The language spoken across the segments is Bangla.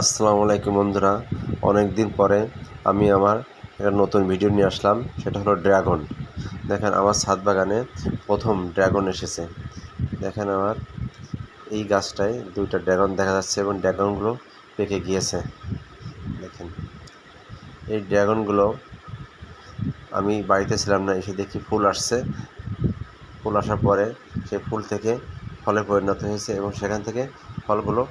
আসসালামু আলাইকুম বন্ধুরা। অনেক দিন পরে আমি আমার একটা নতুন ভিডিও নিয়ে আসলাম, সেটা হলো ড্রাগন। দেখেন আমার ছাদ বাগানে প্রথম ড্রাগন এসেছে। দেখেন আমার এই গাছটায় দুইটা ড্রাগন দেখা যাচ্ছে এবং ড্রাগনগুলো পেকে গিয়েছে। দেখেন, এই ড্রাগনগুলো আমি বাড়িতে ছিলাম না, এসে দেখি ফুল আসছে। ফুল আসার পরে সে ফুল থেকে ফলে পরিণত হয়েছে এবং সেখান থেকে ফলগুলো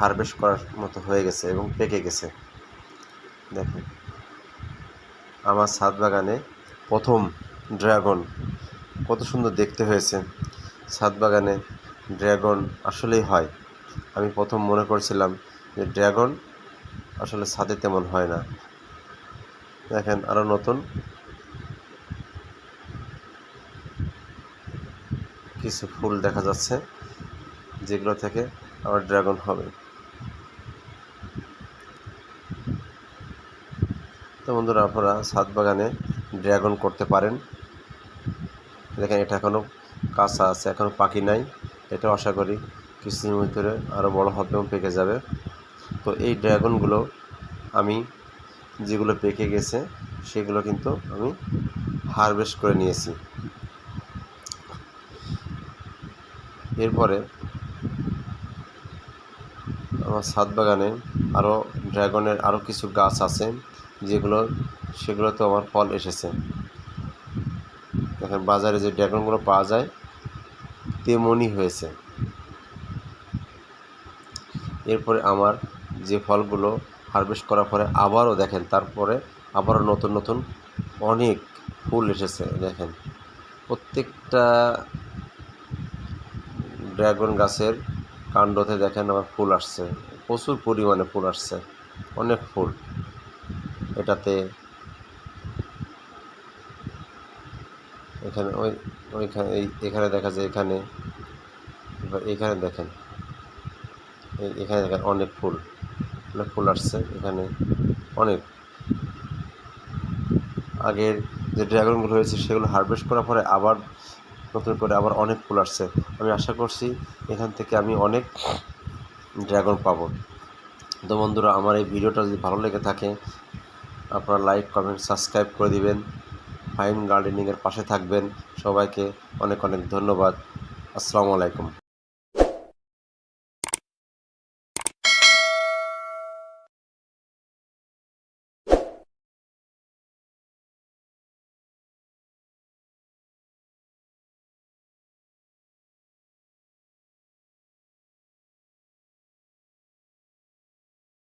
হারভেস্ট করার মতো হয়ে গেছে এবং পেকে গেছে। দেখেন, আমার ছাদ বাগানে প্রথম ড্রাগন। কত সুন্দর দেখতে হয়েছে। ছাদ বাগানে ড্রাগন আসলেই হয়। আমি প্রথম মনে করছিলাম যে ড্রাগন আসলে ছাদে তেমন হয় না। দেখেন আরও নতুন কিছু ফুল দেখা যাচ্ছে যেগুলো থেকে আবার ড্রাগন হবে। তো বন্ধুরা, আপনারা ছাদ বাগানে ড্রাগন করতে পারেন। দেখেন, এটা এখনও কাঁচা আছে এখনও পাখি নাই। এটা আশা করি কিছুদিনের ভিতরে আরও বড় হবে এবং পেকে যাবে। তো এই ড্রাগনগুলো আমি যেগুলো পেকে গেছে, সেগুলো কিন্তু আমি হারভেস্ট করে নিয়েছি। এরপরে আমার ছাদ বাগানে আরও ড্রাগনের আরও কিছু গাছ আছে, যেগুলো, সেগুলোতে আমার ফল এসেছে। দেখেন, বাজারে যে ড্রাগনগুলো পাওয়া যায়, তেমনই হয়েছে। এরপরে আমার যে ফলগুলো হারভেস্ট করার পরে আবারও দেখেন, তারপরে আবারও নতুন নতুন অনেক ফুল এসেছে, দেখেন। প্রত্যেকটা ড্রাগন গাছের কাণ্ডতে দেখেন আমার ফুল আসছে। প্রচুর পরিমাণে ফুল আসছে। অনেক ফুল। এটাতে এখানে ওই, ওইখানে, এই, এখানে দেখা যায় এখানে এখানে দেখেন। এখানে দেখেন অনেক ফুল। অনেক ফুল আসছে এখানে। অনেক। আগের যে ড্রাগনগুলো হয়েছে সেগুলো হারভেস্ট করার পরে আবার নতুন করে আবার অনেক ফুল আসছে। আমি আশা করছি এখান থেকে আমি অনেক ড্রাগন পাব। তো বন্ধুরা, আমার এই ভিডিওটা যদি ভালো লেগে থাকে, আপনারা লাইক, কমেন্ট, সাবস্ক্রাইব করে দিবেন। ফাইন গার্ডেনিংয়ের পাশে থাকবেন। সবাইকে অনেক অনেক ধন্যবাদ। আসসালামু আলাইকুম।